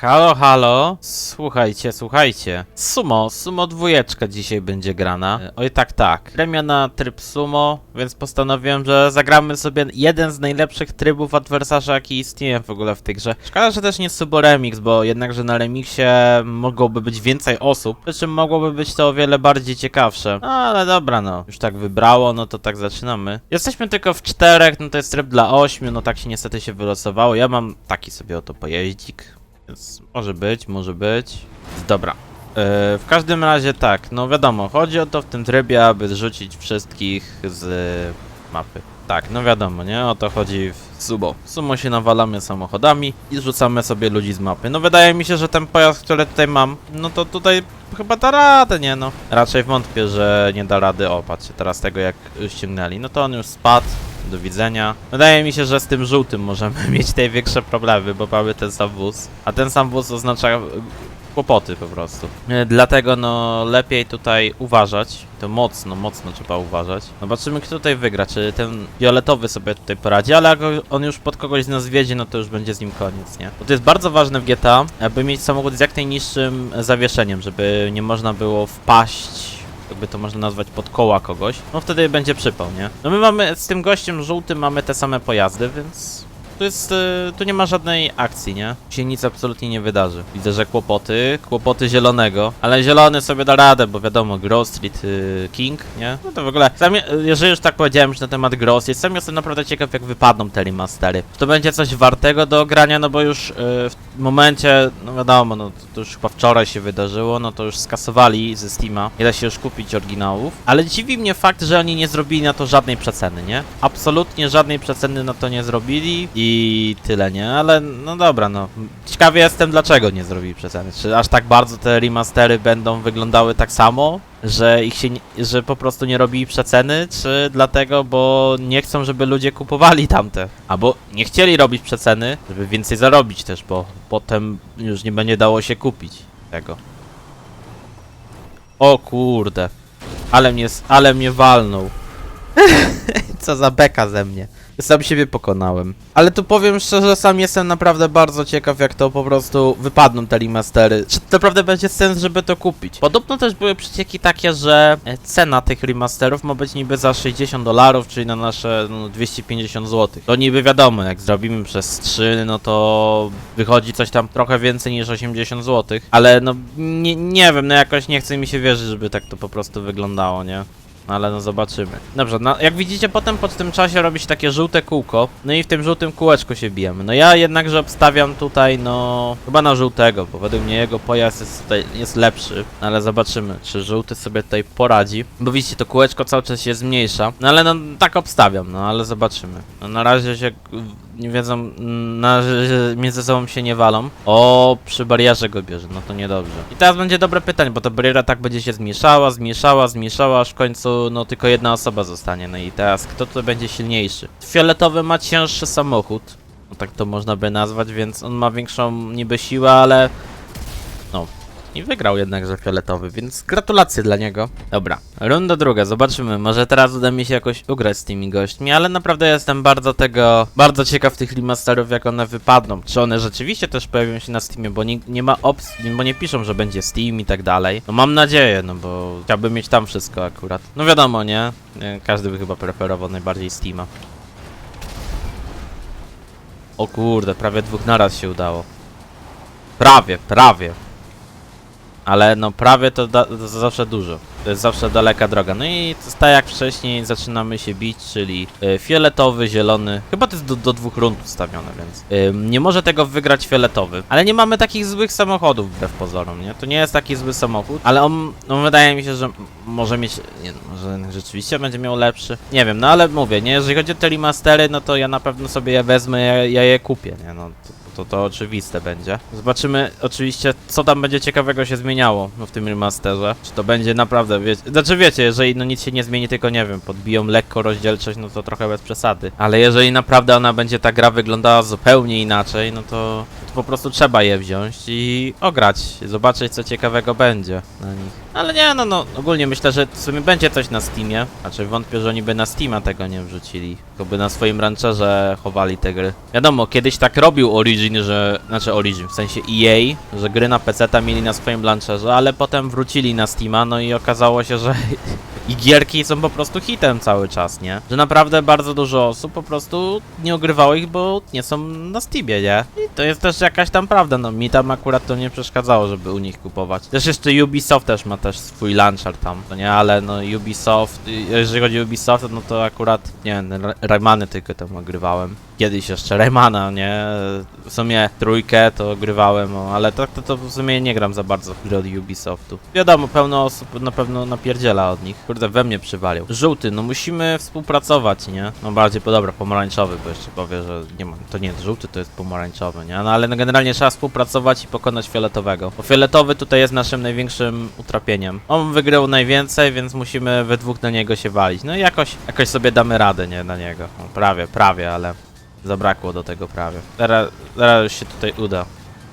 Halo, halo. Słuchajcie, słuchajcie. Sumo, sumo dwójeczka dzisiaj będzie grana. E, Oj tak, tak. Premia na tryb sumo, więc postanowiłem, że zagramy sobie jeden z najlepszych trybów adwersarza, jaki istnieje w ogóle w tej grze. Szkoda, że też nie subo remix, bo jednakże na remixie mogłoby być więcej osób, przy czym mogłoby być to o wiele bardziej ciekawsze. No ale dobra, no. Już tak wybrało, no to tak zaczynamy. Jesteśmy tylko w czterech, no to jest tryb dla ośmiu, no tak się niestety się wylosowało. Ja mam taki sobie oto pojeździk. Więc może być, może być. Dobra. Yy, w każdym razie tak, no wiadomo, chodzi o to w tym trybie, aby zrzucić wszystkich z mapy. Tak, no wiadomo, nie? O to chodzi w sumo. W sumo się nawalamy samochodami i zrzucamy sobie ludzi z mapy. No wydaje mi się, że ten pojazd, który tutaj mam, no to tutaj chyba da radę, nie no. Raczej wątpię, że nie da rady. O, patrzcie, teraz tego jak ściągnęli. No to on już spadł. Do widzenia. Wydaje mi się, że z tym żółtym możemy mieć największe problemy, bo mamy ten sam wóz. A ten sam wóz oznacza e, kłopoty po prostu. E, Dlatego no lepiej tutaj uważać. To mocno, mocno trzeba uważać. Zobaczymy kto tutaj wygra, czy ten fioletowy sobie tutaj poradzi, ale jak on już pod kogoś z nas wiedzie, no to już będzie z nim koniec, nie? Bo to jest bardzo ważne w GTA, aby mieć samochód z jak najniższym zawieszeniem, żeby nie można było wpaść jakby to można nazwać pod koła kogoś, no wtedy będzie przypał, nie? No my mamy, z tym gościem żółtym mamy te same pojazdy, więc... Tu jest, y, tu nie ma żadnej akcji, nie? Tu się nic absolutnie nie wydarzy. Widzę, że kłopoty, kłopoty zielonego, ale zielony sobie da radę, bo wiadomo, Grove Street y, King, nie? No to w ogóle, sam, je- jeżeli już tak powiedziałem już na temat Gross, jestem jestem naprawdę ciekaw jak wypadną te remastery. Czy to będzie coś wartego do grania, no bo już y, w momencie, no wiadomo, no to, to już chyba wczoraj się wydarzyło, no to już skasowali ze Steama, nie da się już kupić oryginałów, ale dziwi mnie fakt, że oni nie zrobili na to żadnej przeceny, nie? Absolutnie żadnej przeceny na to nie zrobili i tyle, nie? Ale no dobra, no. Ciekawy jestem, dlaczego nie zrobili przeceny. Czy aż tak bardzo te remastery będą wyglądały tak samo? Że ich się, że po prostu nie robili przeceny, czy dlatego, bo nie chcą, żeby ludzie kupowali tamte, albo nie chcieli robić przeceny, żeby więcej zarobić też, bo potem już nie będzie dało się kupić tego. O kurde, ale mnie, ale mnie walnął. Co za beka ze mnie. Sam siebie pokonałem. Ale tu powiem szczerze, sam jestem naprawdę bardzo ciekaw, jak to po prostu wypadną te remastery. Czy naprawdę będzie sens, żeby to kupić? Podobno też były przecieki takie, że e, cena tych remasterów ma być niby za 60 dolarów, czyli na nasze no, 250 zł. To niby wiadomo, jak zrobimy przez 3, no to wychodzi coś tam trochę więcej niż 80 zł. Ale no nie, nie wiem, no jakoś nie chce mi się wierzyć, żeby tak to po prostu wyglądało, nie? No ale no zobaczymy. Dobrze, no jak widzicie potem po tym czasie robi się takie żółte kółko, no i w tym żółtym kółeczku się bijemy. No ja jednakże obstawiam tutaj, no chyba na żółtego, bo według mnie jego pojazd jest tutaj jest lepszy, No, ale zobaczymy, czy żółty sobie tutaj poradzi. Bo widzicie, to kółeczko cały czas się zmniejsza, no ale no tak obstawiam, no ale zobaczymy. No na razie się nie wiedzą, na między sobą się nie walą. O, przy barierze go bierze, no to niedobrze. I teraz będzie dobre pytanie, bo ta bariera tak będzie się zmniejszała, zmniejszała, zmniejszała, aż w końcu no tylko jedna osoba zostanie. No i teraz kto tu będzie silniejszy? Fioletowy ma cięższy samochód, no tak to można by nazwać, więc on ma większą niby siłę, ale. I wygrał jednakże fioletowy, więc gratulacje dla niego. Dobra, runda druga, zobaczymy. Może teraz uda mi się jakoś ugrać z tymi gośćmi, ale naprawdę jestem bardzo tego, bardzo ciekaw tych remasterów, jak one wypadną. Czy one rzeczywiście też pojawią się na Steamie, bo nie, nie ma opcji, bo nie piszą, że będzie Steam i tak dalej. No mam nadzieję, no bo chciałbym mieć tam wszystko akurat. No wiadomo, nie? Każdy by chyba preferował najbardziej Steama. O kurde, prawie dwóch naraz się udało. Prawie, prawie. Ale no prawie to, da, to zawsze dużo. To jest zawsze daleka droga. No i tak jak wcześniej zaczynamy się bić, czyli y, fioletowy, zielony. Chyba to jest do, do dwóch rund ustawione, więc y, nie może tego wygrać fioletowy. Ale nie mamy takich złych samochodów wbrew pozorom, nie? To nie jest taki zły samochód, ale on, no wydaje mi się, że może mieć, nie, no, może rzeczywiście będzie miał lepszy. Nie wiem, no ale mówię, nie? Jeżeli chodzi o te remastery, no to ja na pewno sobie je wezmę, ja, ja je kupię, nie? No to, to, to oczywiste będzie. Zobaczymy oczywiście, co tam będzie ciekawego się zmieniało w tym remasterze. Czy to będzie naprawdę, wiecie, znaczy wiecie, jeżeli no nic się nie zmieni, tylko nie wiem, podbiją lekko rozdzielczość, no to trochę bez przesady. Ale jeżeli naprawdę ona będzie, ta gra wyglądała zupełnie inaczej, no to, po prostu trzeba je wziąć i ograć, zobaczyć co ciekawego będzie na nich. Ale nie, no, no, ogólnie myślę, że w sumie będzie coś na Steamie. Znaczy wątpię, że oni by na Steama tego nie wrzucili. Tylko by na swoim rancherze chowali te gry. Wiadomo, kiedyś tak robił Origin że... Znaczy Origin, w sensie EA, że gry na PC mieli na swoim launcherze, ale potem wrócili na Steama, no i okazało się, że i gierki są po prostu hitem cały czas, nie? Że naprawdę bardzo dużo osób po prostu nie ogrywało ich, bo nie są na Steamie, nie? I to jest też jakaś tam prawda, no mi tam akurat to nie przeszkadzało, żeby u nich kupować. Też jeszcze Ubisoft też ma też swój launcher tam, to nie? Ale no Ubisoft, jeżeli chodzi o Ubisoft, no to akurat, nie wiem, Ra- Raymany tylko tam ogrywałem. Kiedyś jeszcze Raymana, nie? W sumie trójkę to ogrywałem, o, ale tak to, to w sumie nie gram za bardzo w gry od Ubisoftu. Wiadomo, pełno osób na pewno napierdziela od nich. Kurde, we mnie przywalił. Żółty, no musimy współpracować, nie? No bardziej, po dobra, pomarańczowy, bo jeszcze powie, że nie ma, to nie jest żółty, to jest pomarańczowy, nie? No ale no generalnie trzeba współpracować i pokonać fioletowego. Bo fioletowy tutaj jest naszym największym utrapieniem. On wygrał najwięcej, więc musimy we dwóch na niego się walić. No i jakoś, jakoś sobie damy radę, nie? Na niego. No, prawie, prawie, ale zabrakło do tego prawie. Zaraz już się tutaj uda.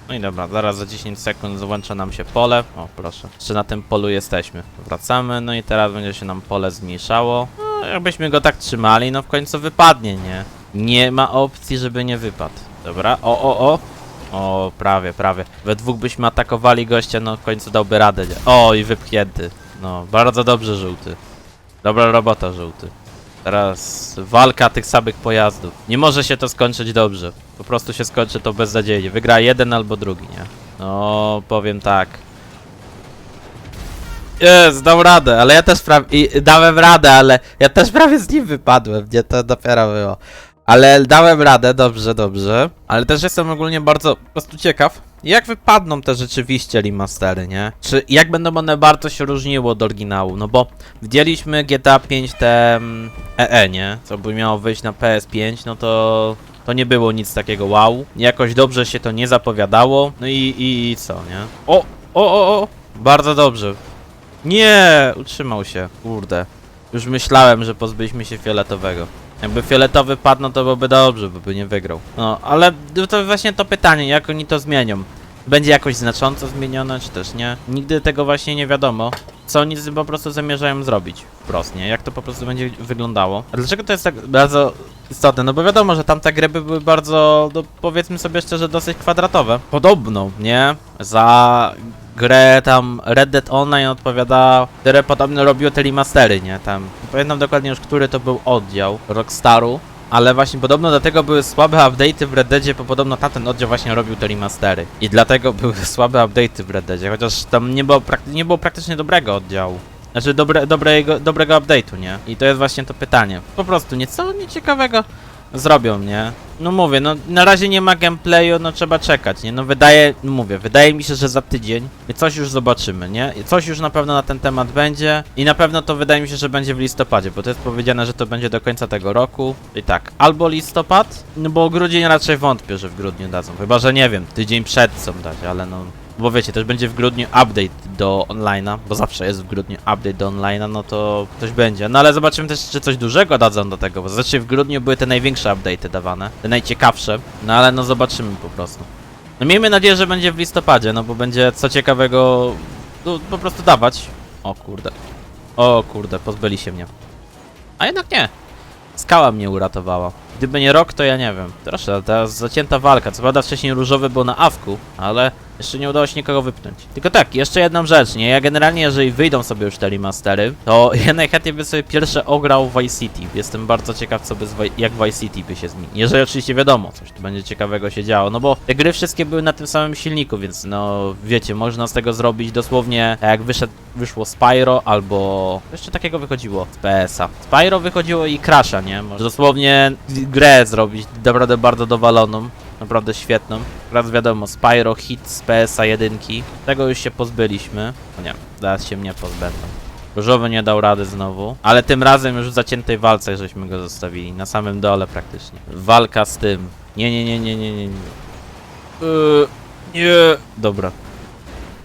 No i dobra, zaraz za 10 sekund złącza nam się pole. O, proszę. Jeszcze na tym polu jesteśmy. Wracamy, no i teraz będzie się nam pole zmniejszało. No, jakbyśmy go tak trzymali, no w końcu wypadnie, nie? Nie ma opcji, żeby nie wypadł. Dobra, o, o, o. O, prawie, prawie. We dwóch byśmy atakowali gościa, no w końcu dałby radę. Nie? O, i wypchnięty. No, bardzo dobrze, żółty. Dobra robota, żółty. Teraz walka tych samych pojazdów. Nie może się to skończyć dobrze. Po prostu się skończy to beznadziejnie. Wygra jeden albo drugi, nie? No, powiem tak. Jest, dał radę, ale ja też prawie... i- Dałem radę, ale ja też prawie z nim wypadłem, nie? To dopiero było. Ale dałem radę, dobrze, dobrze. Ale też jestem ogólnie bardzo po prostu ciekaw, jak wypadną te rzeczywiście remastery, nie? Czy jak będą one bardzo się różniły od oryginału? No bo widzieliśmy GTA 5 te mm, EE, nie? Co by miało wyjść na PS5, no to to nie było nic takiego wow. Jakoś dobrze się to nie zapowiadało. No i, i, i co, nie? O, o, o, o! Bardzo dobrze. Nie, utrzymał się. Kurde. Już myślałem, że pozbyliśmy się fioletowego. Jakby fioletowy padł, no to byłoby dobrze, bo by nie wygrał. No, ale to właśnie to pytanie, jak oni to zmienią. Będzie jakoś znacząco zmienione, czy też nie? Nigdy tego właśnie nie wiadomo. Co oni po prostu zamierzają zrobić wprost, nie? Jak to po prostu będzie wyglądało. A dlaczego to jest tak bardzo istotne? No bo wiadomo, że tamte gry by były bardzo, no powiedzmy sobie szczerze, dosyć kwadratowe. Podobno, nie? Za grę tam Red Dead Online odpowiada, które podobno robiło te remastery, nie? Tam, nie pamiętam dokładnie już, który to był oddział Rockstaru, ale właśnie podobno dlatego były słabe update'y w Red Deadzie, bo podobno tamten oddział właśnie robił te remastery. I dlatego były słabe update'y w Red Deadzie, chociaż tam nie było, nie było praktycznie dobrego oddziału. Znaczy dobre, dobrego, dobrego update'u, nie? I to jest właśnie to pytanie. Po prostu nie co nieciekawego zrobią, nie? No mówię, no na razie nie ma gameplayu, no trzeba czekać, nie? No wydaje, no mówię, wydaje mi się, że za tydzień coś już zobaczymy, nie? Coś już na pewno na ten temat będzie i na pewno to wydaje mi się, że będzie w listopadzie, bo to jest powiedziane, że to będzie do końca tego roku. I tak, albo listopad, no bo grudzień raczej wątpię, że w grudniu dadzą, chyba, że nie wiem, tydzień przed chcą dać, ale no... Bo wiecie, też będzie w grudniu update do online'a, bo zawsze jest w grudniu update do online'a, no to coś będzie. No ale zobaczymy też, czy coś dużego dadzą do tego, bo zazwyczaj w grudniu były te największe update'y dawane, te najciekawsze, no ale no zobaczymy po prostu. No miejmy nadzieję, że będzie w listopadzie, no bo będzie co ciekawego no, po prostu dawać. O kurde. O kurde, pozbyli się mnie. A jednak nie. Skała mnie uratowała. Gdyby nie rok, to ja nie wiem. Proszę, teraz zacięta walka. Co prawda wcześniej różowy był na awku, ale jeszcze nie udało się nikogo wypchnąć. Tylko tak, jeszcze jedną rzecz, nie? Ja generalnie, jeżeli wyjdą sobie już te remastery, to ja najchętniej bym sobie pierwsze ograł Vice City. Jestem bardzo ciekaw, co by jak Vice City by się zmieniło. Jeżeli oczywiście wiadomo, coś tu będzie ciekawego się działo, no bo te gry wszystkie były na tym samym silniku, więc no, wiecie, można z tego zrobić dosłownie, tak jak wyszedł, wyszło Spyro, albo jeszcze takiego wychodziło z PS-a. Spyro wychodziło i Crasha, nie? Można dosłownie grę zrobić naprawdę bardzo dowaloną. Naprawdę świetną. Raz wiadomo, Spyro hit z PSA 1. Tego już się pozbyliśmy. No nie, zaraz się mnie pozbędą. Różowy nie dał rady znowu, ale tym razem już w zaciętej walce żeśmy go zostawili, na samym dole praktycznie. Walka z tym. Nie, nie, nie, nie, nie, nie. nie. Yy, nie. Dobra.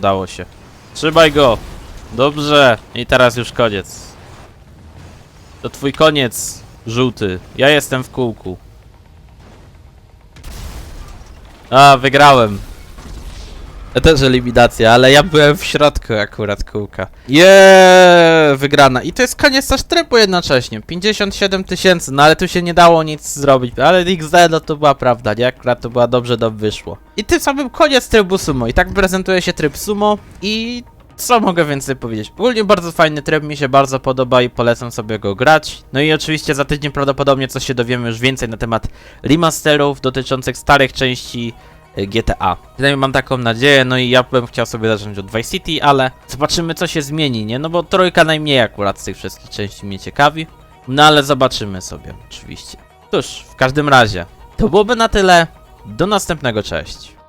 Dało się. Trzymaj go. Dobrze. I teraz już koniec. To twój koniec, żółty. Ja jestem w kółku. A, wygrałem. Też eliminacja, ale ja byłem w środku akurat kółka. Jeee, wygrana. I to jest koniec też trybu jednocześnie. 57 tysięcy, no ale tu się nie dało nic zrobić. Ale XD, no to była prawda, nie? Akurat to była dobrze, dobrze wyszło. I tym samym koniec trybu sumo. I tak prezentuje się tryb sumo i... Co mogę więcej powiedzieć? Ogólnie bardzo fajny tryb, mi się bardzo podoba i polecam sobie go grać. No i oczywiście za tydzień prawdopodobnie coś się dowiemy już więcej na temat remasterów dotyczących starych części y, GTA. Przynajmniej mam taką nadzieję, no i ja bym chciał sobie zacząć od Vice City, ale zobaczymy co się zmieni, nie? No bo trójka najmniej akurat z tych wszystkich części mnie ciekawi. No ale zobaczymy sobie, oczywiście. Cóż, w każdym razie, to byłoby na tyle. Do następnego, cześć.